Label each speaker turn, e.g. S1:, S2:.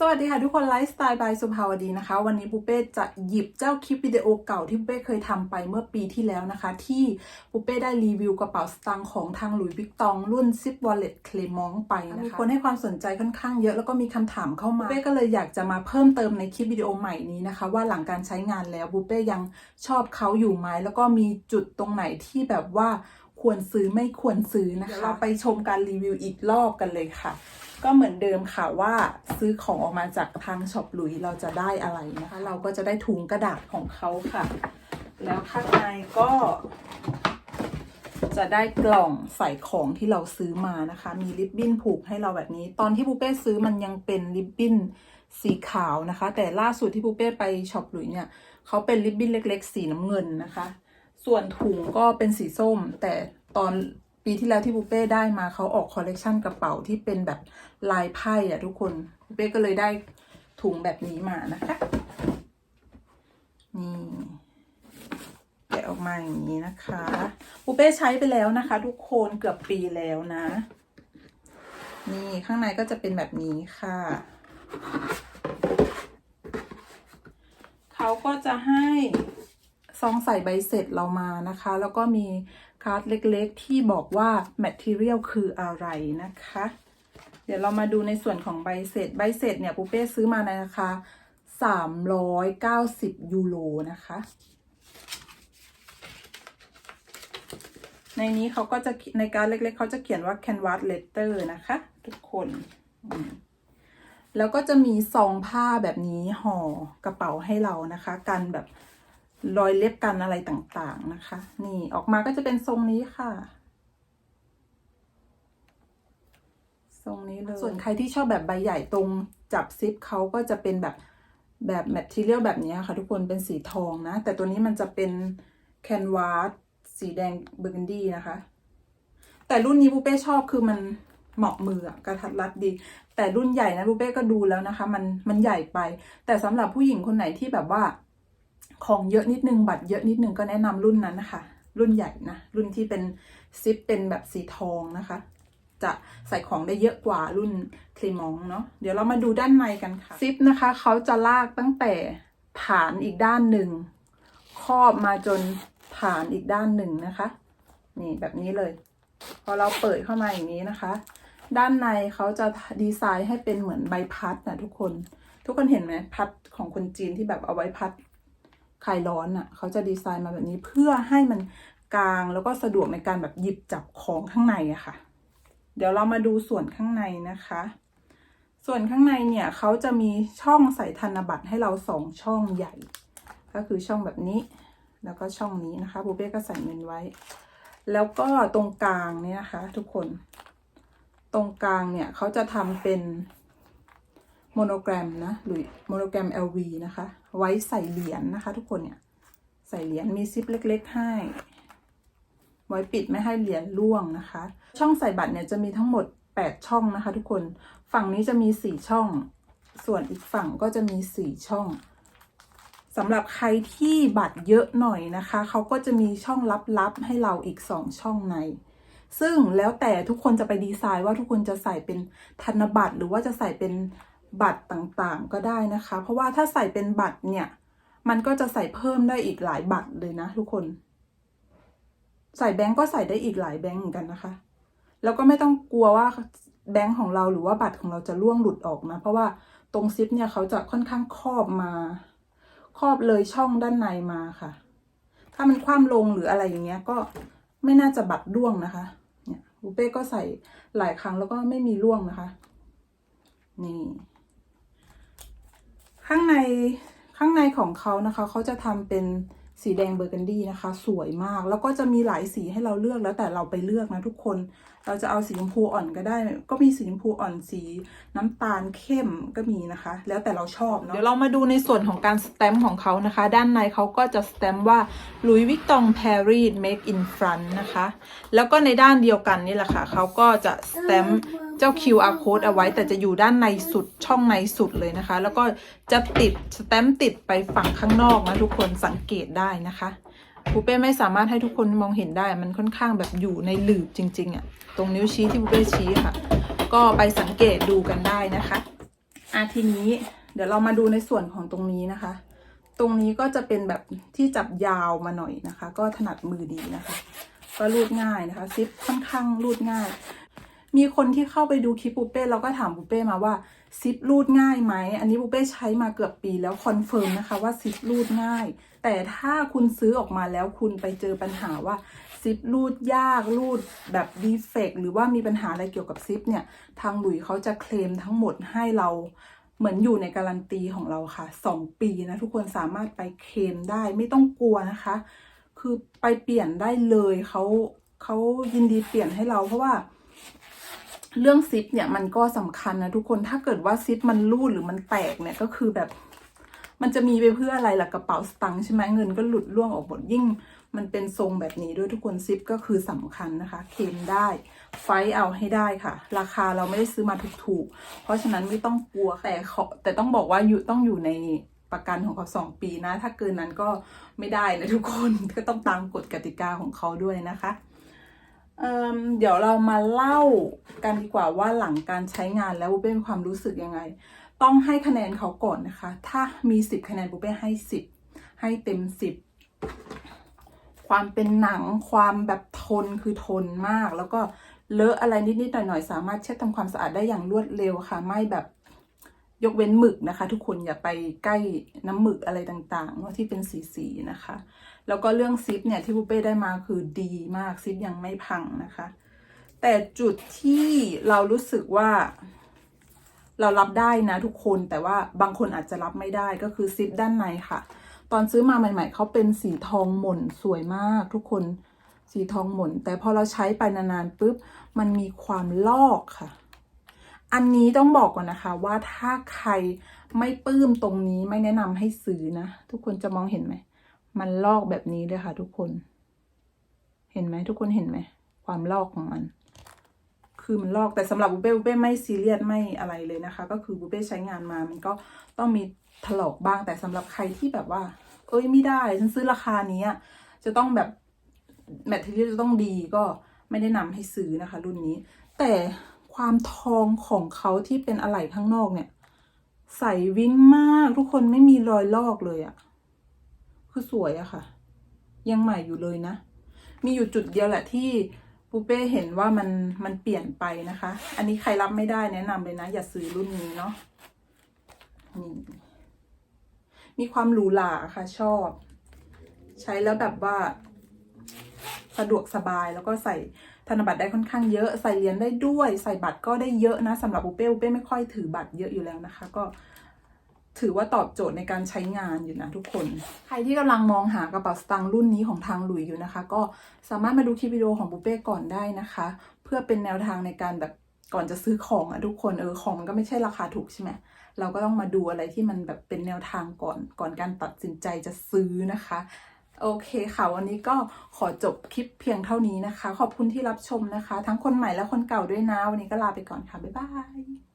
S1: สวัสดีค่ะทุกคนไลฟ์สไตล์บายสุภาวดีนะคะ วันนี้ปูเป้จะหยิบเจ้าคลิปวิดีโอเก่าที่ปูเป้เคยทำไปเมื่อปีที่แล้วนะคะ ที่ปูเป้ได้รีวิวกระเป๋าสตางค์ของทางหลุยส์วิกตองรุ่นซิปวอลเล็ตเคลมองไปนะคะมีคนให้ความสนใจค่อนข้างเยอะแล้วก็มีคำถามเข้ามาปูเป้ก็เลยอยากจะมาเพิ่มเติมในคลิปวิดีโอใหม่นี้นะคะ ว่าหลังการใช้งานแล้วปูเป้ยังชอบเขาอยู่ไหมแล้วก็มีจุดตรงไหนที่แบบว่าควรซื้อไม่ควรซื้อนะคะเดี๋ยวเราไปชมการรีวิวอีกรอบกันเลยค่ะ ก็เหมือนเดิมค่ะว่าซื้อของออกมาจากทางช็อปลุยเราจะได้อะไรนะคะ เราก็จะได้ถุงกระดาษของเขาค่ะ แล้วข้างในก็ จะได้กล่องใส่ของที่เราซื้อมานะคะ มีริบบิ้นผูกให้เราแบบนี้ ตอนที่ปูเป้ซื้อมันยังเป็นริบบิ้นสีขาวนะคะ แต่ล่าสุดที่ปูเป้ไปช็อปลุยเนี่ยเขาเป็นริบบิ้นเล็ก ๆ สีน้ำเงินนะคะ ส่วนถุงก็เป็นสีส้ม แต่ตอน ปีที่แล้วที่ปูเป้ได้มาเขาออกคอลเลกชันกระเป๋าที่เป็นแบบลายไพ่อะทุกคนปูเป้ก็เลยได้ถุงแบบนี้มานะคะ นี่แกะออกมาอย่างนี้นะคะปูเป้ใช้ไปแล้วนะคะ ทุกคนเกือบปีแล้วนะ นี่ข้างในก็จะเป็นแบบนี้ค่ะ เขาก็จะให้ ซองใส่ใบเสร็จเรามานะคะ แล้วก็มีการ์ดเล็กๆ ที่บอกว่า material คืออะไรนะคะ เดี๋ยวเรามาดูในส่วนของใบเสร็จ ใบเสร็จเนี่ยปูเป้ซื้อมาในราคา390 ยูโรนะคะ ในนี้เขาก็จะในการเล็กๆ เขาจะเขียนว่า canvas letter นะคะ ทุกคน แล้วก็จะมีซองผ้าแบบนี้ห่อกระเป๋าให้เรานะคะ กันแบบ รอยเล็บกันอะไรต่างๆนะคะ นี่ออกมาก็จะเป็นทรงนี้ค่ะ ทรงนี้เลย ส่วนใครที่ชอบแบบใบใหญ่ตรงจับซิปเขาก็จะเป็นแบบแบบแมทเทียลแบบนี้ค่ะ ทุกคนเป็นสีทองนะ แต่ตัวนี้มันจะเป็นแคนวาสสีแดงเบอร์กันดีนะคะ แต่รุ่นนี้ปูเป้ชอบคือมันเหมาะมือกระทัดรัดดี แต่รุ่นใหญ่นะปูเป้ก็ดูแล้วนะคะ มันมันใหญ่ไป แต่สำหรับผู้หญิงคนไหนที่แบบว่า ของเยอะนิดนึงบัตรเยอะนิดนึงก็แนะนำรุ่นนั้นนะคะ รุ่นใหญ่นะ รุ่นที่เป็นซิปเป็นแบบสีทองนะคะ จะใส่ของได้เยอะกว่ารุ่นคลีมองเนาะเดี๋ยวเรามาดูด้านในกันค่ะซิปนะคะเขาจะลากตั้งแต่ฐานอีกด้านหนึ่งครอบมาจนฐานอีกด้านหนึ่งนะคะ นี่แบบนี้เลย พอเราเปิดเข้ามาอย่างนี้นะคะ ด้านในเขาจะดีไซน์ให้เป็นเหมือนใบพัดนะทุกคน ทุกคนเห็นไหมพัดของคนจีนที่แบบเอาไว้พัด คลายร้อนอะเขาจะดีไซน์มาแบบนี้เพื่อให้มันกลางแล้วก็สะดวกในการแบบหยิบจับของข้างในอะค่ะ เดี๋ยวเรามาดูส่วนข้างในนะคะ ส่วนข้างในเนี่ยเขาจะมีช่องใส่ธนบัตรให้เราสองช่องใหญ่ ก็คือช่องแบบนี้ แล้วก็ช่องนี้นะคะบูเป้ก็ใส่เงินไว้ แล้วก็ตรงกลางเนี่ยนะคะ ทุกคน ตรงกลางเนี่ยเขาจะทำเป็น โมโนแกรมนะหรือโมโนแกรม LV นะคะ ไว้ใส่เหรียญนะคะ ทุกคนเนี่ยใส่เหรียญมีซิปเล็ก ๆ ให้ ไว้ปิดไม่ให้เหรียญร่วงนะคะ ช่องใส่บัตรเนี่ยจะมีทั้งหมด 8 ช่องนะคะ ทุกคนฝั่งนี้จะมี 4 ช่อง ส่วนอีกฝั่งก็จะมี 4 ช่องสำหรับใครที่บัตรเยอะหน่อยนะคะ เขาก็จะมีช่องลับๆให้เราอีก 2 ช่องใน ซึ่งแล้วแต่ทุกคนจะไปดีไซน์ว่าทุกคนจะใส่เป็นธนบัตรหรือว่าจะใส่เป็น บัตรต่างๆ ก็ได้นะคะ เพราะว่าถ้าใส่เป็นบัตรเนี่ย มันก็จะใส่เพิ่มได้อีกหลายบัตรเลยนะทุกคน ใส่แบงก์ก็ใส่ได้อีกหลายแบงก์เหมือนกันนะคะ แล้วก็ไม่ต้องกลัวว่าแบงก์ของเราหรือว่าบัตรของเราจะล่วงหลุดออกนะ เพราะว่าตรงซิปเนี่ยเขาจะค่อนข้างครอบมา ครอบเลยช่องด้านในมาค่ะ ถ้ามันคว่ำลงหรืออะไรอย่างเงี้ยก็ไม่น่าจะบัตรร่วงนะคะเนี่ยบุเป้ก็ใส่หลายครั้งแล้วก็ไม่มีร่วงนะคะ นี่ ข้างในข้างในของเขานะคะ เขาจะทำเป็นสีแดงเบอร์กันดีนะคะ สวยมาก แล้วก็จะมีหลายสีให้เราเลือกแล้วแต่เราไปเลือกนะทุกคน เราจะเอาสีชมพูอ่อนก็ได้ ก็มีสีชมพูอ่อนสีน้ำตาลเข้มก็มีนะคะ แล้วแต่เราชอบเนาะ เดี๋ยวเรามาดูในส่วนของการสแตมป์ของเขานะคะ ด้านในเขาก็จะสแตมป์ว่า Louis Vuitton Paris Make in France นะคะ แล้วก็ในด้านเดียวกันนี่แหละค่ะ เขาก็จะสแตมป์ เจ้า QR code เอาไว้ แต่จะอยู่ด้านในสุดช่องในสุดเลยนะคะ แล้วก็จะติดสแตมป์ติดไปฝั่งข้างนอกนะทุกคนสังเกตได้นะคะปูเป้ไม่สามารถให้ทุกคนมองเห็นได้ มันค่อนข้างแบบอยู่ในหลืบจริง ๆอะ่ะ ตรงนิ้วชี้ที่ปูเป้ชี้ค่ะ ก็ไปสังเกตดูกันได้นะคะอะทีนี้เดี๋ยวเรามาดูในส่วนของตรงนี้นะคะ ตรงนี้ก็จะเป็นแบบที่จับยาวมาหน่อยนะคะ ก็ถนัดมือดีนะคะ ก็รูดง่ายนะคะ ซิปค่อนข้างรูดง่าย มีคนที่เข้าไปดูคลิปปูเป้เราก็ถามปูเป้มาว่าซิปรูดง่ายไหม อันนี้ปูเป้ใช้มาเกือบปีแล้วคอนเฟิร์มนะคะว่าซิปรูดง่าย แต่ถ้าคุณซื้อออกมาแล้วคุณไปเจอปัญหาว่าซิปรูดยากรูดแบบดีเฟกหรือว่ามีปัญหาอะไรเกี่ยวกับซิปเนี่ย ทางหลุยเขาจะเคลมทั้งหมดให้เราเหมือนอยู่ในการันตีของเราค่ะสองปีนะทุกคนสามารถไปเคลมได้ไม่ต้องกลัวนะคะ คือไปเปลี่ยนได้เลยเขาเขายินดีเปลี่ยนให้เราเพราะว่า เรื่องซิปเนี่ยมันก็สำคัญนะทุกคนถ้าเกิดว่าซิปมันรูดหรือมันแตกเนี่ยก็คือแบบ มันจะมีไปเพื่ออะไรล่ะกระเป๋าสตังค์ใช่ไหมเงินก็หลุดล่วงออกหมดยิ่ง มันเป็นทรงแบบนี้ด้วยทุกคนซิปก็คือสำคัญนะคะเคลมได้ ไฟเอาให้ได้ค่ะ ราคาเราไม่ได้ซื้อมาถูกๆ เพราะฉะนั้นไม่ต้องกลัวแต่เขาแต่ต้องบอกว่าอยู่ต้องอยู่ในประกันของเขาสองปีนะ ถ้าเกินนั้นก็ไม่ได้นะทุกคนก็ต้องตามกฎกติกาของเขาด้วยนะคะ เเดี๋ยวเรามาเล่ากันดีกว่าว่าหลังการใช้งานแล้วบุเป้มีความรู้สึกยังไง ต้องให้คะแนนเขาก่อนนะคะ ถ้ามีสิบคะแนนบุเป้ให้สิบให้เต็มสิบความเป็นหนังความแบบทนคือทนมาก แล้วก็เลอะอะไรนิดๆหน่อยๆ สามารถเช็ดทำความสะอาดได้อย่างรวดเร็วค่ะ ไม่แบบ ยกเว้นหมึกนะคะ ทุกคนอย่าไปใกล้น้ำหมึกอะไรต่างๆว่าที่เป็นสีๆนะคะ แล้วก็เรื่องซิปเนี่ยที่บุเป้ได้มาคือดีมากซิปยังไม่พังนะคะ แต่จุดที่เรารู้สึกว่า เรารับได้นะทุกคนแต่ว่าบางคนอาจจะรับไม่ได้ก็คือซิปด้านในค่ะ ตอนซื้อมาใหม่ ๆเขาเป็นสีทองหม่นสวยมากทุกคนสีทองหม่นแต่พอเราใช้ไปนานๆปุ๊บมันมีความลอกค่ะ อันนี้ต้องบอกก่อนนะคะว่าถ้าใครไม่ปลื้มตรงนี้ไม่แนะนำให้ซื้อนะ ทุกคนจะมองเห็นไหม มันลอกแบบนี้เลยค่ะ ทุกคน เห็นไหมทุกคนเห็นไหม ความลอกของมัน คือมันลอกแต่สำหรับบุเป้บุเป้ไม่ซีเรียสไม่อะไรเลยนะคะ ก็คือบุเป้ใช้งานมา มันก็ต้องมีถลอกบ้างแต่สำหรับใครที่แบบว่า เอ้ยไม่ได้ฉันซื้อราคานี้อะจะต้องแบบแมทเทียลจะต้องดีก็ไม่ได้นำให้ซื้อนะคะ รุ่นนี้ แต่ ความทองของเขาที่เป็นอะไหล่ข้างนอกเนี่ย ใสวิ่งมากทุกคนไม่มีรอยลอกเลยอะคือสวยอะค่ะ ยังใหม่อยู่เลยนะ มีอยู่จุดเดียวแหละที่ปูเป้เห็นว่ามันมันเปลี่ยนไปนะคะ อันนี้ใครรับไม่ได้แนะนำเลยนะ อย่าซื้อรุ่นนี้เนาะนี่มีความหรูหราค่ะชอบ ใช้แล้วแบบว่า สะดวกสบายแล้วก็ใส่ ธนบัตรได้ค่อนข้างเยอะใส่เหรียญได้ด้วย ใส่บัตรก็ได้เยอะนะสำหรับปูเป้ปูเป้ไม่ค่อยถือบัตรเยอะอยู่แล้วนะคะ ก็ถือว่าตอบโจทย์ในการใช้งานอยู่นะทุกคน ใครที่กำลังมองหากระเป๋าสตางค์รุ่นนี้ของทางหลุยอยู่นะคะ ก็สามารถมาดูคลิปวิดีโอของปูเป้ก่อนได้นะคะ เพื่อเป็นแนวทางในการแบบก่อนจะซื้อของอะทุกคนเออของมันก็ไม่ใช่ราคาถูกใช่ไหมเราก็ต้องมาดูอะไรที่มันแบบเป็นแนวทางก่อนก่อนการตัดสินใจจะซื้อนะคะ โอเคค่ะ วันนี้ก็ขอจบคลิปเพียงเท่านี้นะคะ ขอบคุณที่รับชมนะคะ ทั้งคนใหม่และคนเก่าด้วยนะ วันนี้ก็ลาไปก่อนค่ะ บ๊ายบาย